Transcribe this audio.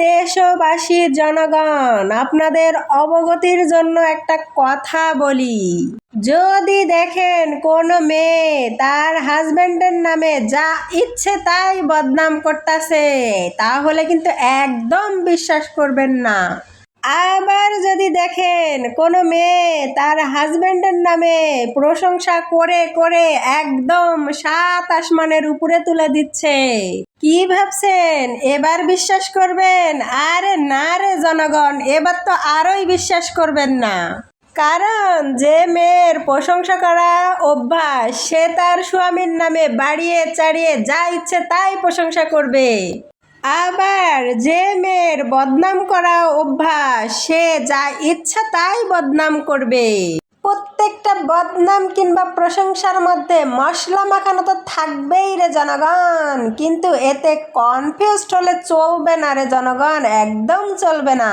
দেশবাসী জনগণ, আপনাদের অবগতির জন্য একটা কথা বলি। যদি দেখেন কোনো মেয়ে তার হাজব্যান্ডের নামে যা ইচ্ছে তাই বদনাম করতেছে, তাহলে কিন্তু একদম বিশ্বাস করবেন না। আবার যদি দেখেন কোনো মেয়ে তার হাজবেন্ডের নামে প্রশংসা করে করে একদম সাত আসমানের উপরে তুলে দিচ্ছে, কি ভাবছেন? এবার বিশ্বাস করবেন? আরে না রে জনগণ, এবার তো আরোই বিশ্বাস করবেন না। কারণ যে মেয়ের প্রশংসা করা অভ্যাস, সে তার স্বামীর নামে বাড়িয়ে, চাড়িয়ে যা ইচ্ছে তাই প্রশংসা করবে। আবার যে মেয়ের বদনাম করা অভ্যাস, সে যা ইচ্ছা তাই বদনাম করবে। প্রত্যেকটা বদনাম কিংবা প্রশংসার মধ্যে মশলা মাখানো তো থাকবেই রে জনগণ, কিন্তু এতে কনফিউজড হলে চলবে না রে জনগণ, একদম চলবে না।